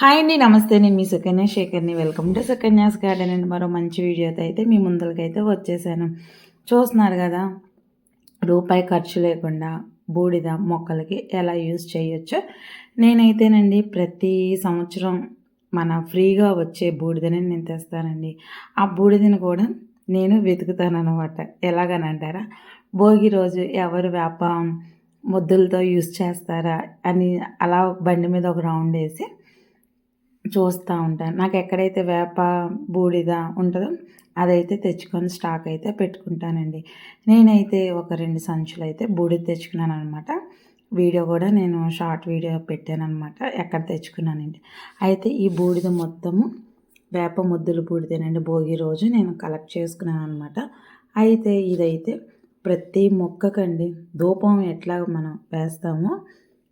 Hi అండి నమస్తే. నేను మీ సుకన్య. శేఖర్ని వెల్కమ్ టు సుకన్యాస్ గార్డెన్ అండి. మరో మంచి వీడియోతో అయితే మీ ముందరికైతే వచ్చేసాను. చూస్తున్నారు కదా రూపాయి ఖర్చు లేకుండా బూడిద మొక్కలకి ఎలా యూజ్ చేయొచ్చో. నేనైతేనండి ప్రతి సంవత్సరం మన ఫ్రీగా వచ్చే బూడిదని నేను తెస్తానండి. ఆ బూడిదని కూడా నేను వెతుకుతాను అనమాట ఎలాగనంటారా భోగి రోజు ఎవరు వ్యాపారం ముద్దులతో యూజ్ చేస్తారా అని అలా బండి మీద ఒక రౌండ్ వేసి చూస్తూ ఉంటాను. నాకు ఎక్కడైతే వేప బూడిద ఉంటుందో అదైతే తెచ్చుకొని స్టాక్ అయితే పెట్టుకుంటానండి. నేనైతే ఒక రెండు సంచులు అయితే బూడిద తెచ్చుకున్నాను అనమాట వీడియో కూడా నేను షార్ట్ వీడియో పెట్టాను అనమాట ఎక్కడ తెచ్చుకున్నానండి. అయితే ఈ బూడిద మొత్తము వేప ముద్దులు బూడిదేనండి. భోగి రోజు నేను కలెక్ట్ చేసుకున్నాను అనమాట అయితే ఇదైతే ప్రతి మొక్కకండి ధూపం ఎట్లా మనం వేస్తామో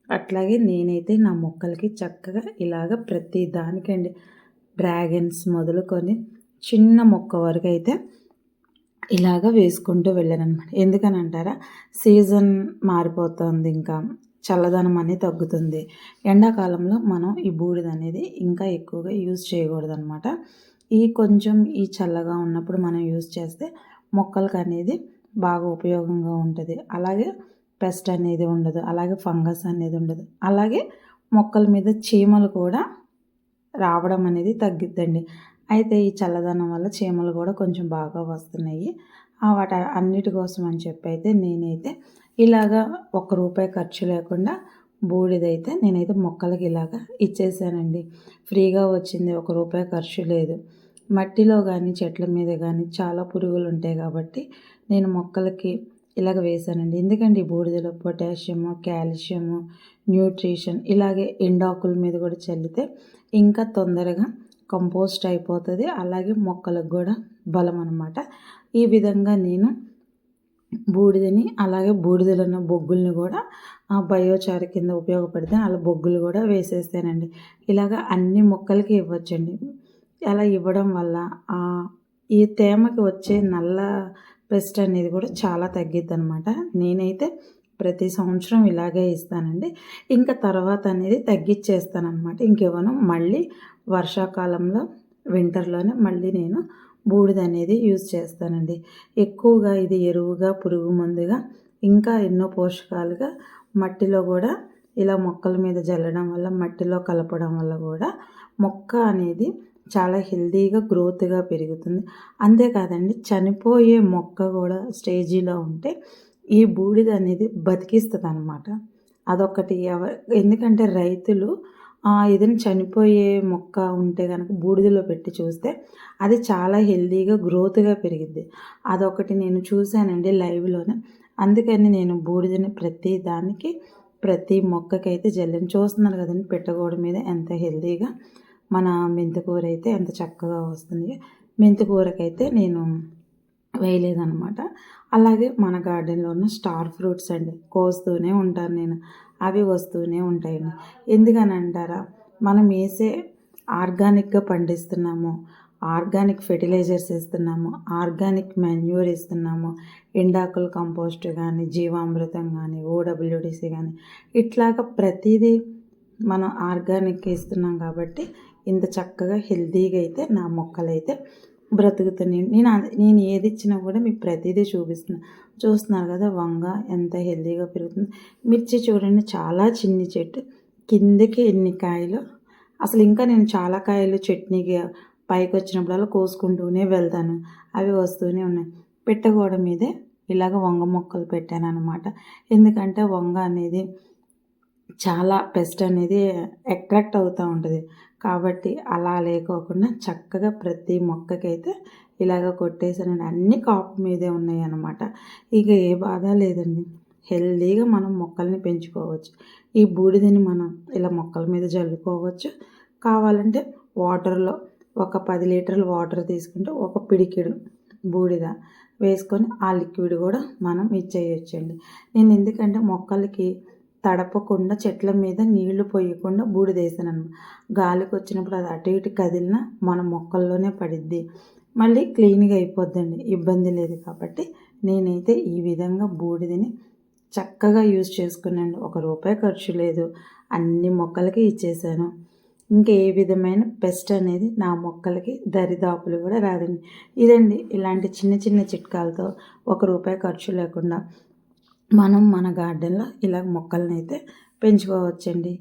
అట్లాగే నేనైతే నా మొక్కలకి చక్కగా ఇలాగ ప్రతి దానికండి డ్రాగన్స్ మొదలుకొని చిన్న మొక్క వరకు అయితే ఇలాగ వేసుకుంటూ వెళ్ళాను అనమాట ఎందుకని అంటారా? సీజన్ మారిపోతుంది ఇంకా చల్లదనం అనేది తగ్గుతుంది. ఎండాకాలంలో మనం ఈ బూడిద అనేది ఇంకా ఎక్కువగా యూజ్ చేయకూడదు అనమాట ఈ కొంచెం ఈ చల్లగా ఉన్నప్పుడు మనం యూజ్ చేస్తే మొక్కలకు అనేది బాగా ఉపయోగంగా ఉంటుంది. అలాగే పెస్ట్ అనేది ఉండదు. అలాగే ఫంగస్ అనేది ఉండదు. అలాగే మొక్కల మీద చీమలు కూడా రావడం అనేది తగ్గిద్దండి. అయితే ఈ చల్లదనం వల్ల చీమలు కూడా కొంచెం బాగా వస్తున్నాయి. వాటి అన్నిటి కోసం అని చెప్పి అయితే నేనైతే ఇలాగా ఒక్క రూపాయి ఖర్చు లేకుండా బూడిదైతే నేనైతే మొక్కలకి ఇలాగా ఇచ్చేసానండి. ఫ్రీగా వచ్చింది ఒక రూపాయి ఖర్చు లేదు. మట్టిలో కానీ చెట్ల మీద కానీ చాలా పురుగులు ఉంటాయి కాబట్టి నేను మొక్కలకి ఇలాగ వేసానండి ఎందుకంటే బూడిదలో పొటాషియము కాల్షియము న్యూట్రిషన్ ఇలాగే ఎండాకుల మీద కూడా చల్లితే ఇంకా తొందరగా కంపోస్ట్ అయిపోతుంది. అలాగే మొక్కలకు కూడా బలం అనమాట ఈ విధంగా నేను బూడిదని అలాగే బూడిదలున్న బొగ్గుల్ని కూడా ఆ బయోచార కింద ఉపయోగపడితే అలా బొగ్గులు కూడా వేసేస్తానండి. ఇలాగ అన్ని మొక్కలకి ఇవ్వచ్చండి. అలా ఇవ్వడం వల్ల ఈ తేమకి వచ్చే నల్ల పెస్ట్ అనేది కూడా చాలా తగ్గిద్ది అనమాట నేనైతే ప్రతి సంవత్సరం ఇలాగే ఇస్తానండి. ఇంకా తర్వాత అనేది తగ్గించేస్తానమాట ఇంకేమో మళ్ళీ వర్షాకాలంలో వింటర్లోనే మళ్ళీ నేను బూడిద అనేది యూజ్ చేస్తానండి. ఎక్కువగా ఇది ఎరువుగా పురుగు మందుగా ఇంకా ఎన్నో పోషకాలుగా మట్టిలో కూడా ఇలా మొక్కల మీద జల్లడం వల్ల మట్టిలో కలపడం వల్ల కూడా మొక్క అనేది చాలా హెల్తీగా గ్రోత్గా పెరుగుతుంది. అంతేకాదండి చనిపోయే మొక్క కూడా స్టేజీలో ఉంటే ఈ బూడిద అనేది బతికిస్తుంది అనమాట అదొకటి ఎవ ఎందుకంటే రైతులు ఏదైనా చనిపోయే మొక్క ఉంటే కనుక బూడిదలో పెట్టి చూస్తే అది చాలా హెల్తీగా గ్రోత్గా పెరిగిద్ది. అదొకటి నేను చూశానండి లైవ్లోనే. అందుకని నేను బూడిదని ప్రతి దానికి ప్రతి మొక్కకైతే జల్లిని చూస్తున్నారు కదండి పెట్టగోడ మీద ఎంత హెల్తీగా మన మెంతికూర అయితే ఎంత చక్కగా వస్తుంది. మెంతికూరకైతే నేను వేయలేదనమాట అలాగే మన గార్డెన్లో ఉన్న స్టార్ ఫ్రూట్స్ అండి కోస్తూనే ఉంటాను నేను. అవి వస్తూనే ఉంటాయండి. ఎందుకని అంటారా మనం వేసే ఆర్గానిక్గా పండిస్తున్నాము ఆర్గానిక్ ఫెర్టిలైజర్స్ ఇస్తున్నాము ఆర్గానిక్ మెన్యూర్ ఇస్తున్నాము ఎండాకుల కంపోస్ట్ కానీ జీవామృతం కానీ ఓడబ్ల్యూడిసి కానీ ఇట్లాగా ప్రతిదీ మనం ఆర్గానిక్ ఇస్తున్నాం కాబట్టి ఇంత చక్కగా హెల్తీగా అయితే నా మొక్కలు అయితే బ్రతుకుతున్నాయి. నేను నేను ఏది ఇచ్చినా కూడా మీకు ప్రతిదీ చూపిస్తున్నా. చూస్తున్నారు కదా వంగ ఎంత హెల్తీగా పెరుగుతుంది. మిర్చి చూడండి చాలా చిన్ని చెట్టు. కిందకి ఎన్ని కాయలు? అసలు ఇంకా నేను చాలా కాయలు చట్నీకి పైకి వచ్చినప్పుడల్లా కోసుకుంటూనే వెళ్తాను. అవి వస్తూనే ఉన్నాయి. పెట్టగోడ మీదే ఇలాగ వంగ మొక్కలు పెట్టాను అనమాట ఎందుకంటే వంగ అనేది చాలా పెస్ట్ అనేది అట్రాక్ట్ అవుతూ ఉంటుంది. కాబట్టి అలా లేకోకుండా చక్కగా ప్రతి మొక్కకైతే ఇలాగ కొట్టేసానండి అన్ని కాపు మీదే ఉన్నాయి అన్నమాట ఇక ఏ బాధ లేదండి. హెల్దీగా మనం మొక్కల్ని పెంచుకోవచ్చు. ఈ బూడిదని మనం ఇలా మొక్కల మీద జల్లుకోవచ్చు. కావాలంటే వాటర్లో ఒక పది లీటర్ల వాటర్ తీసుకుంటే ఒక పిడికిడు బూడిద వేసుకొని ఆ లిక్విడ్ కూడా మనం ఇచ్చేయచ్చండి. నేను ఎందుకంటే మొక్కలకి తడపకుండా చెట్ల మీద నీళ్ళు పోయకుండా బూడిదేసాను గాలికి వచ్చినప్పుడు అది అటు ఇటు కదిలినా మన మొక్కల్లోనే పడిద్ది. మళ్ళీ క్లీన్గా అయిపోద్దండి ఇబ్బంది లేదు కాబట్టి నేనైతే ఈ విధంగా బూడిదని చక్కగా యూజ్ చేసుకున్నాను. ఒక రూపాయి ఖర్చు లేదు అన్ని మొక్కలకి ఇచ్చేసాను. ఇంకా ఏ విధమైన పెస్ట్ అనేది నా మొక్కలకి దరిదాపులు కూడా రాదండి. ఇదండి ఇలాంటి చిన్న చిన్న చిట్కాలతో ఒక రూపాయి ఖర్చు లేకుండా మనం మన గార్డెన్లో ఇలా మొక్కలను అయితే పెంచుకోవచ్చండి.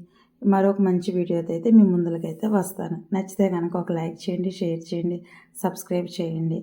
మరొక మంచి వీడియోతో అయితే మీ ముందరకైతే వస్తాను. నచ్చితే కనుక ఒక లైక్ చేయండి షేర్ చేయండి సబ్స్క్రైబ్ చేయండి.